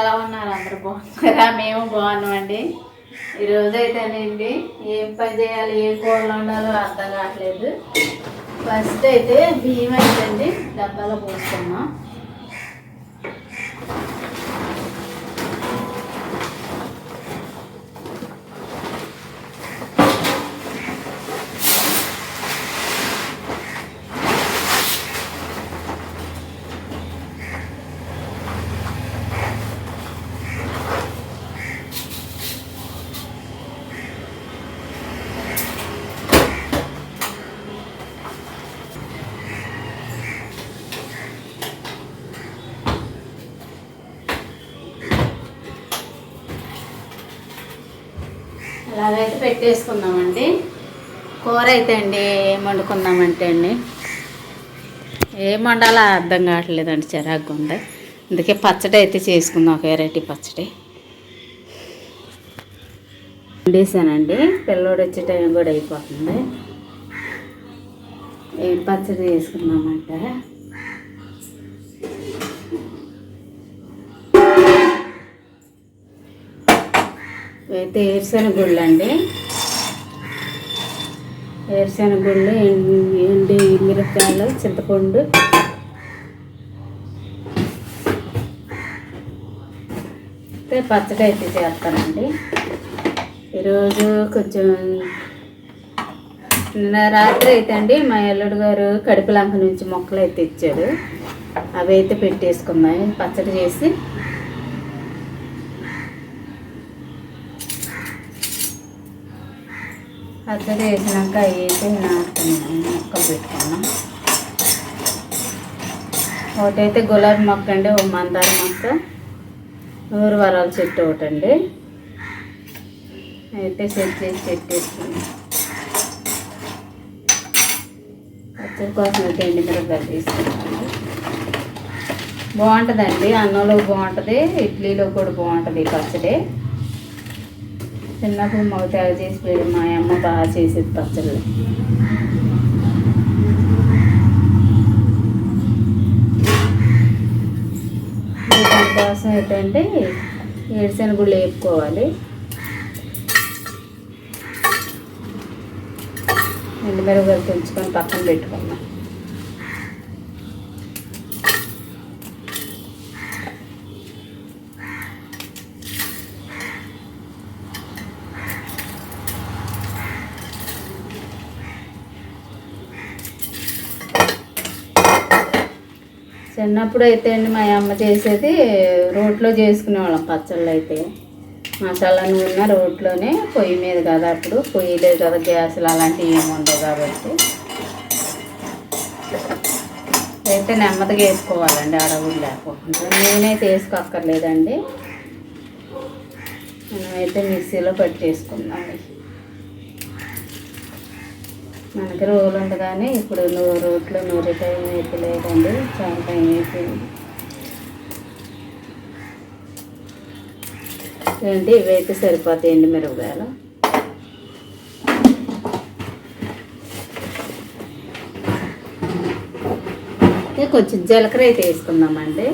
ఎలా ఉన్నారు? అందరూ బాగున్నారా? మేము బాగున్నామండి. ఈరోజు అయితేనండి ఏం పని చేయాలి ఏం కూరలు ఉండాలో అర్థం కావట్లేదు. ఫస్ట్ అయితే బియ్యం అయితే డబ్బాలో పోసుకున్నాం. ఇలాగైతే పెట్టేసుకుందామండి. కూర అయితే అండి ఏం వండుకుందామంటే అండి. ఏం వండాలో అర్థం కావట్లేదండి చిరాకు ఉంది. అందుకే పచ్చడి అయితే చేసుకుందాం ఒక వెరైటీ పచ్చడి. వండేసానండి పిల్లోడు వచ్చే టైం కూడా అయిపోతుంది. ఏం పచ్చడి చేసుకుందామంటే? అయితే గుళ్ళు అండి గుళ్ళు ఎండి మిరపకాయలు చింతపండు. అయితే పచ్చడి అయితే చేస్తానండి. ఈరోజు కొంచెం నిన్న రాత్రి అయితే అండి మా అల్లుడు గారు కడుపులంక నుంచి మొక్కలు అయితే ఇచ్చాడు అవి అయితే పెట్టేసుకున్నాయి. పచ్చడి చేసి పచ్చడి వేసినాక వేసి నాటుకున్నాం మొక్కలు పెట్టుకున్నాం. ఒకటైతే గులాబీ మొక్క అండి ఒక మందార మొక్క. నూరు వరాల చెట్టు ఒకటండి అయితే సెట్ చేసి పెట్టేసుకున్నాం. పచ్చడి కోసం అయితే ఎండి మిరపకాయలు తీసుకుంటాను బాగుంటుందండి అన్నంలో బాగుంటుంది ఇడ్లీలో కూడా బాగుంటుంది పచ్చడి. చిన్నప్పుడు మాకు తయారు చేసి మా అమ్మ బాగా చేసేది పచ్చళ్ళు. దానికోసం ఏంటంటే ఏడుశనగుళ్ళు వేపుకోవాలి. ఎండుమిరపకాయలు పెంచుకొని పక్కన పెట్టుకున్నాం చిన్నప్పుడు అయితే అండి మా అమ్మ చేసేది రోట్లో చేసుకునేవాళ్ళం పచ్చళ్ళు అయితే. మసాలా నూనె రోట్లోనే పొయ్యి మీద కదా అప్పుడు పొయ్యి లేదు కదా గ్యాసులు అలాంటివి ఏమి ఉండవు కాబట్టి. అయితే నెమ్మదిగా వేసుకోవాలండి అడవులు లేకుండా. నేనైతే వేసుకోక్కర్లేదండి. మనమైతే మిక్సీలో పట్టేసుకుందాం. మనకి రోలు ఉండగానే ఇప్పుడు నువ్వు రోట్లో నూనె టైం అయితే లేదండి చాలా టైం అయిపోయింది. ఏంటి ఇవైతే సరిపోతాయండి మిరపకాయలు? కొంచెం జీలకర్ర అయితే వేసుకుందామండి.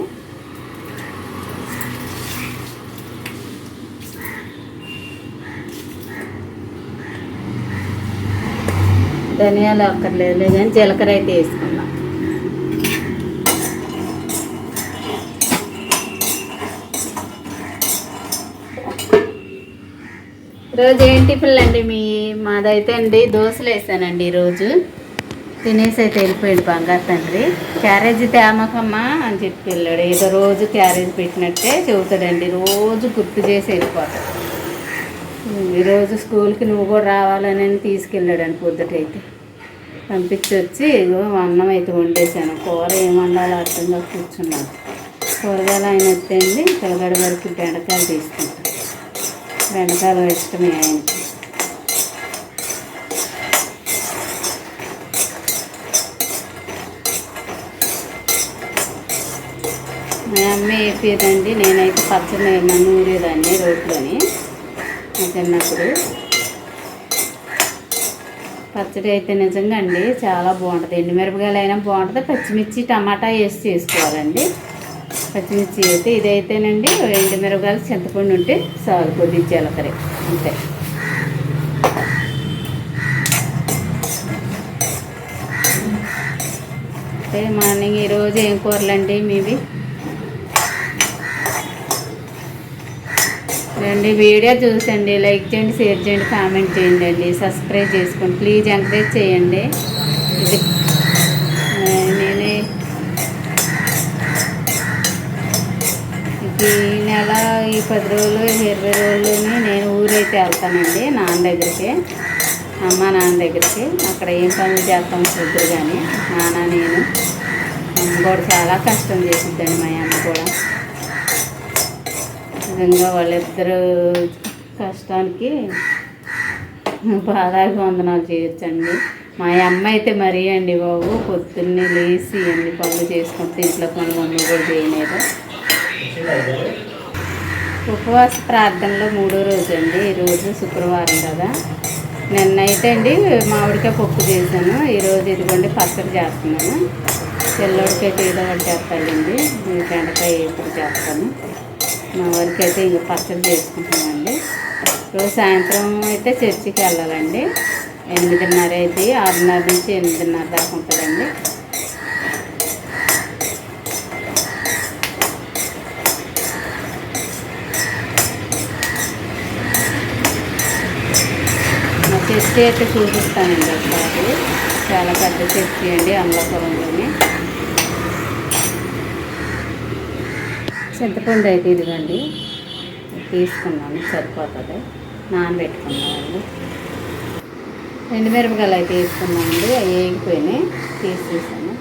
ధనియాలు అక్కర్లేదు కానీ జీలకర్ర అయితే వేసుకుందాం రోజు ఏం టిఫిన్లు అండి మీ మాదైతే అండి దోశలు వేసానండి ఈరోజు. తినేసి అయితే వెళ్ళిపోయాడు బంగారు తండ్రి. క్యారేజీ తేమకమ్మా అని చెప్పి వెళ్ళాడు. ఏదో రోజు క్యారేజ్ పెట్టినట్టే చెబుతాడండి. రోజు గుర్తు చేసి వెళ్ళిపోతాడు. ఈరోజు స్కూల్కి నువ్వు కూడా రావాలని తీసుకెళ్ళాడండి పొద్దుటైతే. పంపించి వచ్చి అన్నం అయితే వండేసాను కూర ఏం వండాలో అర్థంగా కూర్చున్నాను. కూరగాయలు ఆయన ఎత్తండి పిల్లగడ వరకు బెండకాయలు తీసుకుంటాను బెండకాయలు ఇష్టమే ఆయనకి. మా అమ్మ వేపేదండి నేనైతే పచ్చడి నూరేదాన్ని రోడ్లోని. నా పచ్చడి అయితే నిజంగా అండి చాలా బాగుంటుంది. ఎండుమిరపకాయలు అయినా బాగుంటుంది. పచ్చిమిర్చి టమాటా వేసి చేసుకోవాలండి. పచ్చిమిర్చి అయితే ఇదైతేనండి. ఎండు మిరపకాయలు చింతపండు ఉంటే చాలు కొద్ది జీలకర్ర అంతే. అంటే మార్నింగ్ ఈరోజు ఏం కూరలండి మీవి? రండి వీడియో చూసండి లైక్ చేయండి షేర్ చేయండి కామెంట్ చేయండి అండి. సబ్స్క్రైబ్ చేసుకోండి. ప్లీజ్ ఎంకరేజ్ చేయండి. ఇది నేను నేనే ఇది ఈ నెల ఈ పది రోజులు ఇరవై రోజులని నేను ఊరైతే వెళ్తానండి నాన్న దగ్గరికి అమ్మ నాన్న దగ్గరికి. అక్కడ ఏం పనులు చేస్తాం చూద్దరు కానీ నాన్న నేను. అమ్మ కూడా చాలా కష్టం చేసిద్దండి మా అమ్మ కూడా. నిజంగా వాళ్ళిద్దరు కష్టానికి పాదాలకు వందనాలు చేయొచ్చండి మా అమ్మ అయితే మరీ అండి బాబు పొద్దున్నే లేచి అన్ని పనులు చేసుకుంటే ఇంట్లో పనులు అన్నీ కూడా చేయలేదు. ఉపవాస ప్రార్థనలో మూడో రోజు అండి. ఈరోజు శుక్రవారం కదా. నిన్నైతే అండి మామిడికాయ పప్పు చేశాను. ఈరోజు ఇదిగోండి పచ్చడి చేస్తున్నాను. పిల్లోడికి అయితే ఏదో ఒకటి చేస్తాడండి బెండకాయ ఇప్పుడు చేస్తాను. మా వారికి అయితే ఇంక పచ్చడి చేసుకుంటామండి రోజు సాయంత్రం అయితే చర్చికి వెళ్ళాలండి. ఎనిమిదిన్నర అయితే ఆరున్నర నుంచి ఎనిమిదిన్నర దాకా ఉంటుందండి. మా చర్చి అయితే చూపిస్తానండి ఒకసారి. చాలా పెద్ద చర్చి అండి అమలాపురంలోని. చింతపండు అయితే ఇదిగోండి. తీసుకున్నాను సరిపోతుంది. నానబెట్టుకున్నామండి ఎండుమిరపకాయలు అయితే వేసుకున్నామండి అవి వేగిపోయినాయి. తీసేసాను.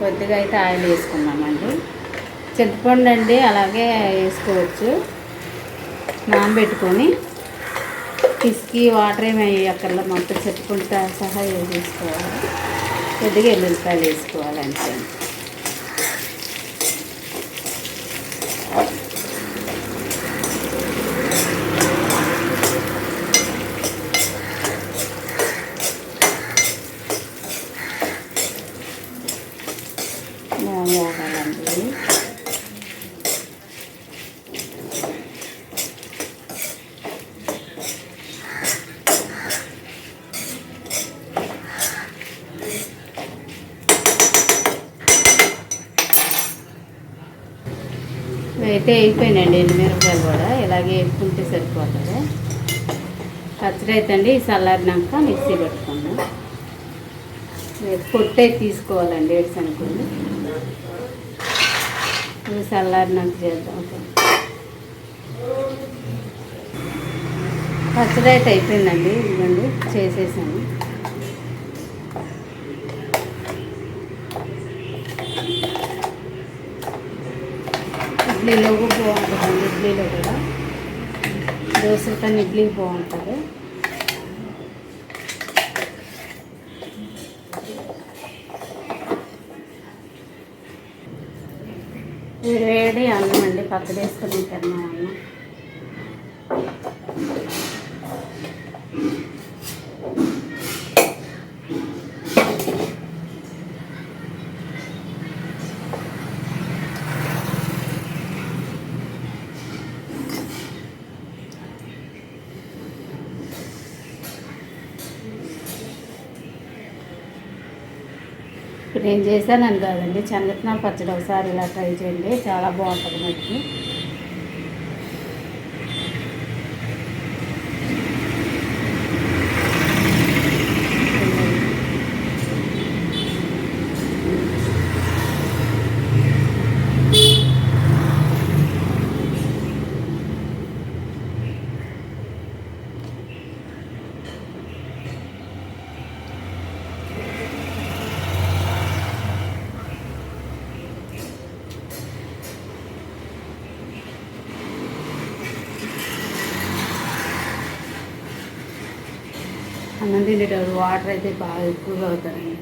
కొద్దిగా అయితే ఆయిల్ వేసుకున్నామండి. చింతపండు అండి అలాగే వేసుకోవచ్చు. నానబెట్టుకొని పిసికి వాటర్ ఏమి అక్కడ మొత్తం చింతపండుతో సహా వేసుకోవాలి. కొద్దిగా ఎల్లుల్లిపాయలు వేసుకోవాలి అంతే బాగా వేగాలండి అయితే అయిపోయినండి ఎండుమిరపకాయలు కూడా ఇలాగే వేసుకుంటే సరిపోతుంది. పచ్చడి అయితే అండి చల్లారినాక మిక్సీ పెట్టుకున్నాం పొట్టే తీసుకోవాలండి ఏడ్సనుకోండి ఇది చల్లారినాక చేద్దాం. పచ్చడి అయితే అయిపోయిందండి ఇదిగోండి చేసేసాను. ఇడ్లీలో కూడా బాగుంటుందండి ఇడ్లీలో కూడా. దోశలతో ఇడ్లీ బాగుంటుంది. వేడి వేడి అన్నం అండి పచ్చడి వేసుకుని తిన్నాం అన్నం నేను చేశానని కాదండి శనగత్నాల పచ్చడి ఒకసారి ఇలా ట్రై చేయండి చాలా బాగుంటుంది మటుకి. అన్నం తినేటప్పుడు వాటర్ అయితే బాగా ఎక్కువగా అవుతారండి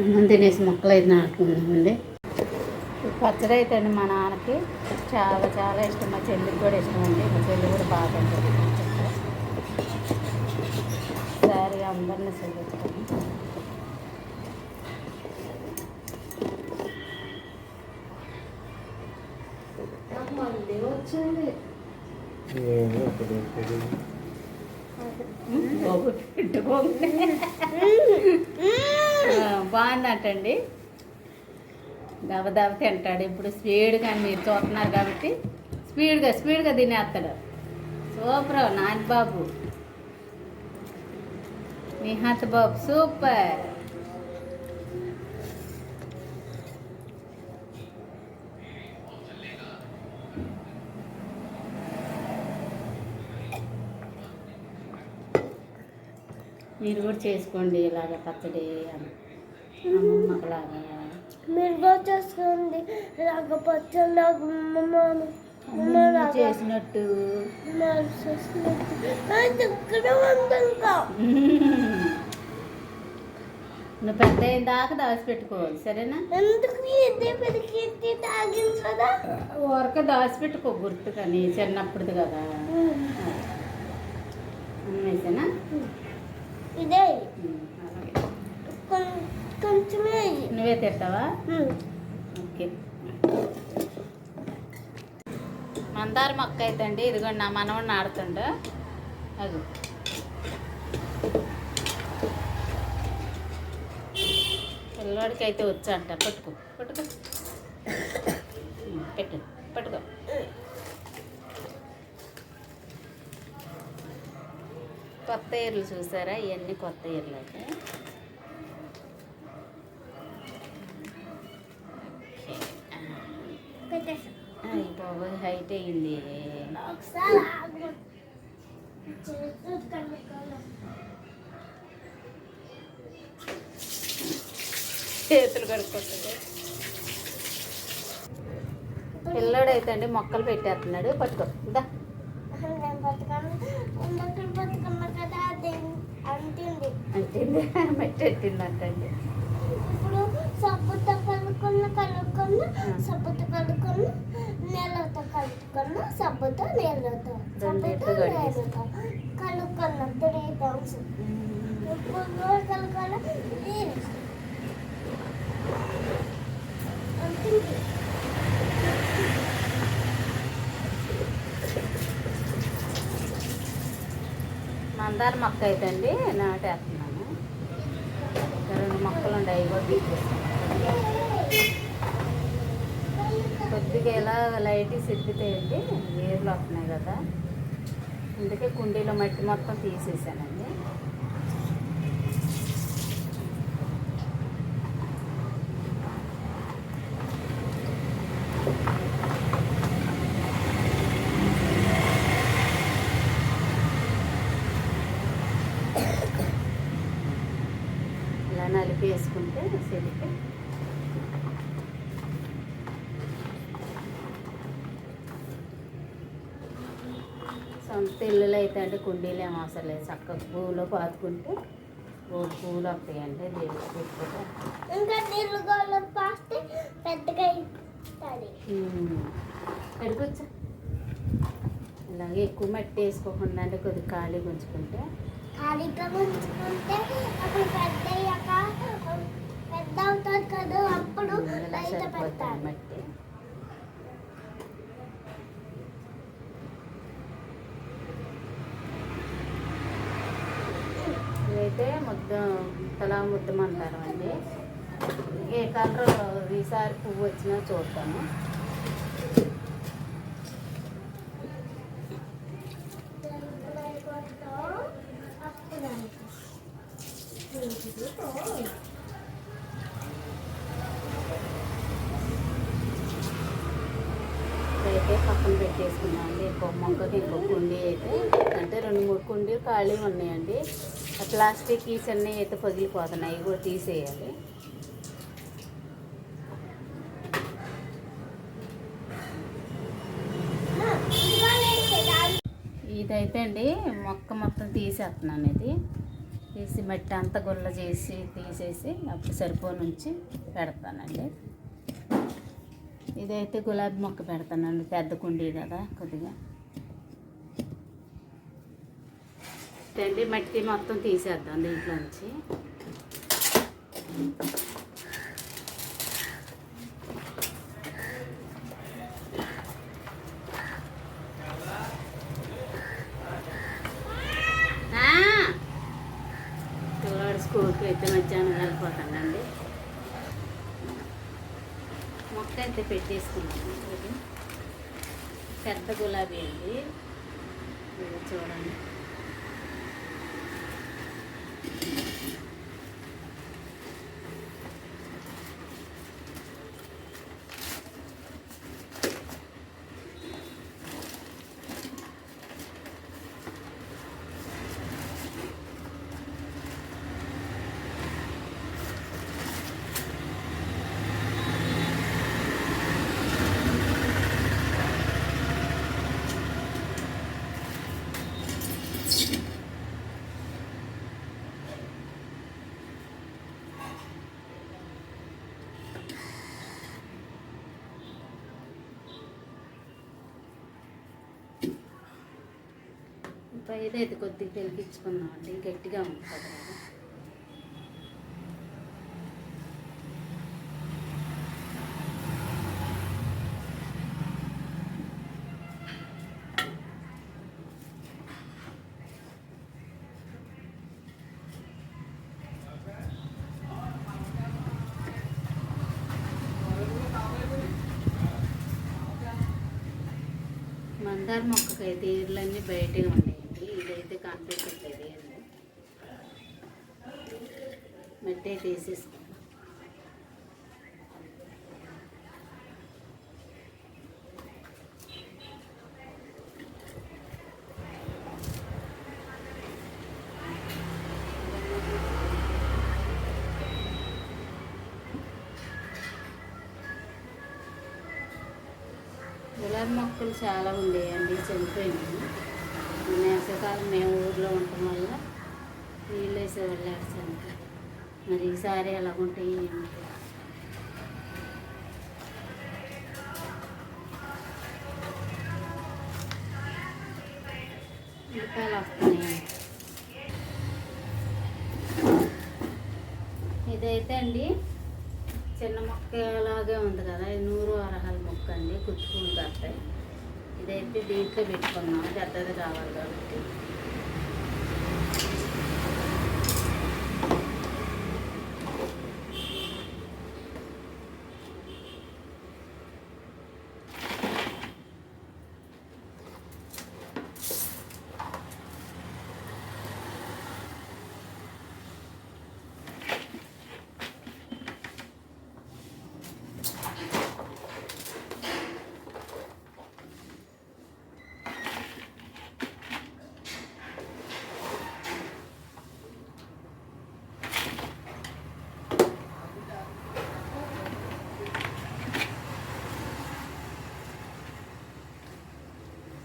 అన్నం తినేసి మొక్కలు అయితే నాటుకుందామండి. ఈ పచ్చడి అయితే అండి మా నాన్నకి చాలా చాలా ఇష్టం. మా చెల్లికి కూడా ఇష్టం అండి మా చెల్లి కూడా బాగా తింటుంది సరే అందరిని చదువుతాను వచ్చింది అన్నట్టండి అప్పుడు తింటాడు ఇప్పుడు స్పీడ్గా మీరు చూస్తున్నారు కాబట్టి స్పీడ్గా స్పీడ్గా తినేస్తాడు. Super Nani Babu Nihath Babu super. మీరు కూడా చేసుకోండి ఇలాగ పచ్చడి అని మీరు బాగా చేసుకోండి లేకపోతే నాకు చేసినట్టు. నువ్వు పెద్ద అయిన దాకా దాచిపెట్టుకోవాలి సరేనా? ఊరక దాచిపెట్టుకో గుర్తు కానీ చిన్నప్పుడుది కదా. అమ్మేసానా? ఇదే. కొంచెమే. నువ్వే తింటావా. ఓకే. మందార మొక్క అయితే అండి ఇదిగోండి నా మనవడిని ఆడుతుండ అది పిల్లవాడికి అయితే వచ్చంట పట్టుకో పట్టుకో. పెట్టు పట్టుకో. కొత్త ఇర్లు చూసారా? ఇవన్నీ కొత్త ఇర్లు అయితే. బాబోయ్ హైట్ ఆగు. చేతులు కడుక్కుంటుంది పిల్లోడైతే అండి మొక్కలు పెట్టేస్తున్నాడు. పట్టుకో. దా. నేను బతకను ఉండక్కడ బతుకున్నా కదా అది అంటుంది. అంటుంది మెట్టెట్టిందంటండి. ఇప్పుడు సబ్బుతో కలుపుకున్న ఆ. సబ్బుతో నీళ్ళతో కలుపుకున్న సబ్బుతో నీళ్ళతో రెండిట్లు సబ్బుతో కడిగేసి. నీళ్ళతో కలుపుకున్న త్రీ టైమ్స్ ఇప్పుడు కలుపుకోవాలి అంటుంది మందార మొక్క అయితే అండి నాటేస్తున్నాను. రెండు మొక్కలు ఉన్నాయి అవి కూడా తీసేస్తాను ఎలా ఇలా లైట్ సిద్ధితాయండి ఏర్లు వస్తున్నాయి కదా. అందుకే కుండీలో మట్టి మొత్తం తీసేసానండి ఇలా నలిపి వేసుకుంటే సెడితే సొంత ఇల్లులు అయితే అంటే కుండీలు ఏం అవసరం లేదు చక్కగా పువ్వులో పాతుకుంటే మూడు పువ్వులు వస్తాయండి దేవుడికి పెట్టుకుంటే. ఇంకా నీళ్ళు పాస్తే పెద్దగా పెరుగుచ్చా ఇలాగే ఎక్కువ మట్టి వేసుకోకుండా అంటే కొద్దిగా ఖాళీగా ఉంచుకుంటే ఖాళీగా ఉంచుకుంటే అప్పుడు పెద్ద పెద్ద అవుతుంది కదా అప్పుడు పెడతాను మట్టి. అయితే ముద్ద తలా ముద్దం అంటారు అండి. ఏ కలర్ ఈసారి పువ్వు వచ్చినా చూద్దాము. అయితే పక్కన పెట్టేసుకున్నాం అండి ఇంకో మొక్కకి ఇంకో కుండీ అయితే అంటే రెండు మూడు కుండీలు ఖాళీ ఉన్నాయండి. ప్లాస్టిక్ ఈ అన్నీ అయితే పగిలిపోతున్నాయి. అవి కూడా తీసేయాలి. ఇదైతే అండి మొక్క మొత్తం తీసేస్తున్నాను ఇది. తీసి మట్టి అంతా గుల్ల చేసి తీసేసి అప్పుడు సరిపోని ఉంచి పెడతానండి. ఇదైతే గులాబీ మొక్క పెడతానండి పెద్ద కుండీ కదా కొద్దిగా. అండి మట్టి మొత్తం తీసేద్దాం దీంట్లో నుంచి. స్కూల్కి అయితే మధ్యాహ్నం వెళ్ళిపోతానండి. మొక్క అయితే పెట్టేసుకున్నాను. పెద్ద గులాబీ అండి. చూడండి. పైన అయితే కొద్దిగా పెరిగించుకుందాం అండి గట్టిగా ఉంటుంది మందార మొక్కకైతే ఇళ్ళన్నీ బయటే ఉంటాయి ఇదైతే కనిపించట్లేదు అండి మట్టి గులాబీ మొక్కలు చాలా ఉండేయండి చనిపోయినాయి. వేసవికాలం మేము ఊర్లో ఉండటం వల్ల నీళ్ళు వేసే చనిపోయి మరి ఈసారి ఎలా ఉంటాయి ఏమిటి? ఉల్లిపాయలు వస్తున్నాయి. ఇదైతే అండి చిన్న మొక్క లాగే ఉంది కదా నూరు అరహాల మొక్క అండి కుచ్చుకుని కట్టాయి ఇదైతే దీంట్లో పెట్టుకున్నాం పెద్దది కావాలి కాబట్టి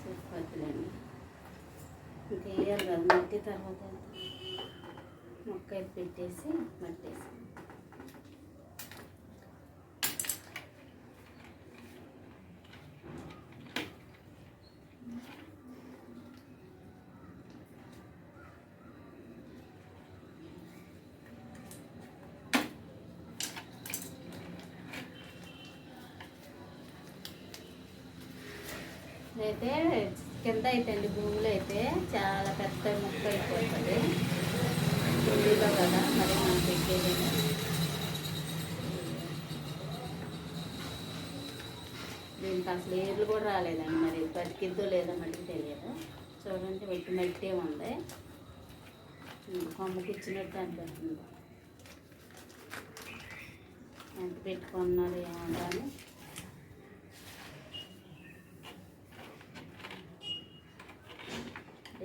సరిపోతుందండి ఇంకా వేయాలి కదా మట్టి తర్వాత మొక్క అయితే పెట్టేసి మట్టేసి అయితే కింద అయితే అండి భూమిలో అయితే చాలా పెద్ద ముక్క అయిపోతుంది. ఢిల్లీలో కదా మరి మనం పెట్టేది. దీనికి అసలు ఏర్లు కూడా రాలేదండి మరి బతికిద్దో లేదో మళ్ళీ తెలియదు. చూడండి వెట్టి మట్టి ఉంది. కొమ్మకి ఇచ్చినట్టు అనిపిస్తుంది. ఎంత పెట్టుకున్నారు ఏమన్నా అని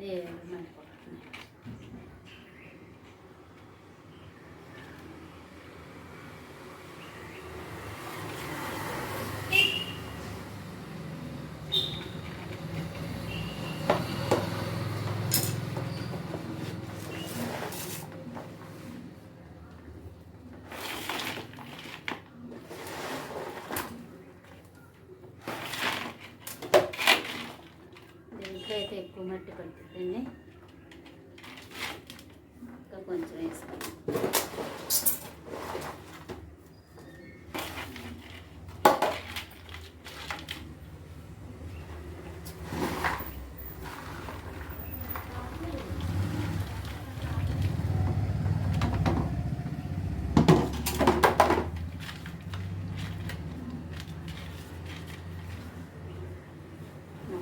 ఏ మనకు అయితే ఎక్కువ మట్టి పడుతుందండి ఇంకా కొంచెం వేసుకోండి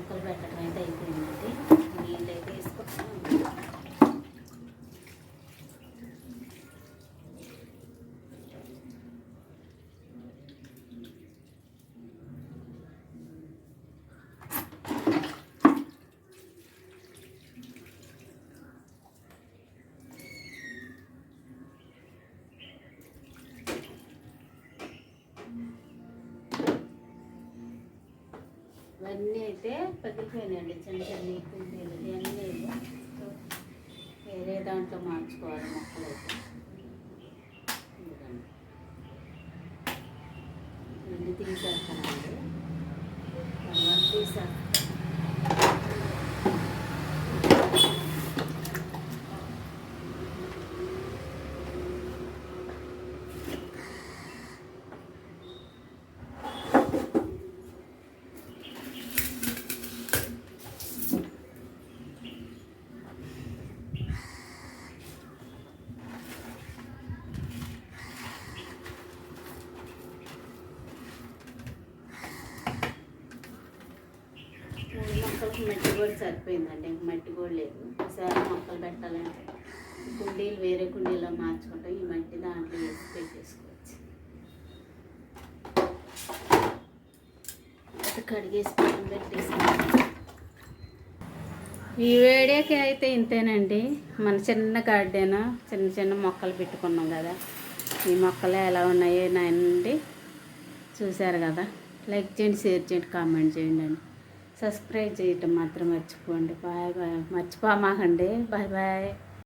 మొక్కలు పెట్టడం అయితే అయిపోయిందండి నీళ్ళు అయితే వేసుకుంటాను అన్నీ అయితే పగిలిపోయినాయండి చిన్న చిన్న కుండీలు ఇవన్నీ వేరే దాంట్లో మార్చుకోవాలి మొక్కలు అయితే ఇదిగోండి. ఇవన్నీ తీసేస్తానండి తర్వాత తీసేస్తాను మూడు మొక్కలకు మట్టి కూడా సరిపోయిందండి. మట్టి కూడా లేదు. ఒకసారి మొక్కలు పెట్టాలంటే కుండీలు వేరే కుండీలో మార్చుకుంటాం ఈ మట్టి దాంట్లో వేసి పెట్టేసుకోవచ్చు. కడిగేసి పక్కన పెట్టేసుకుంటాం ఈ వేడికి అయితే ఇంతేనండి. మన చిన్న గార్డెన్ చిన్న చిన్న మొక్కలు పెట్టుకున్నాం కదా. ఈ మొక్కలు ఎలా ఉన్నాయో నాయండి చూశారు కదా. లైక్ చేయండి షేర్ చేయండి కామెంట్ చేయండి అండి. సబ్స్క్రైబ్ చేయటం మాత్రం మర్చిపోండి. Bye bye. మర్చిపోమాకండి. Bye bye.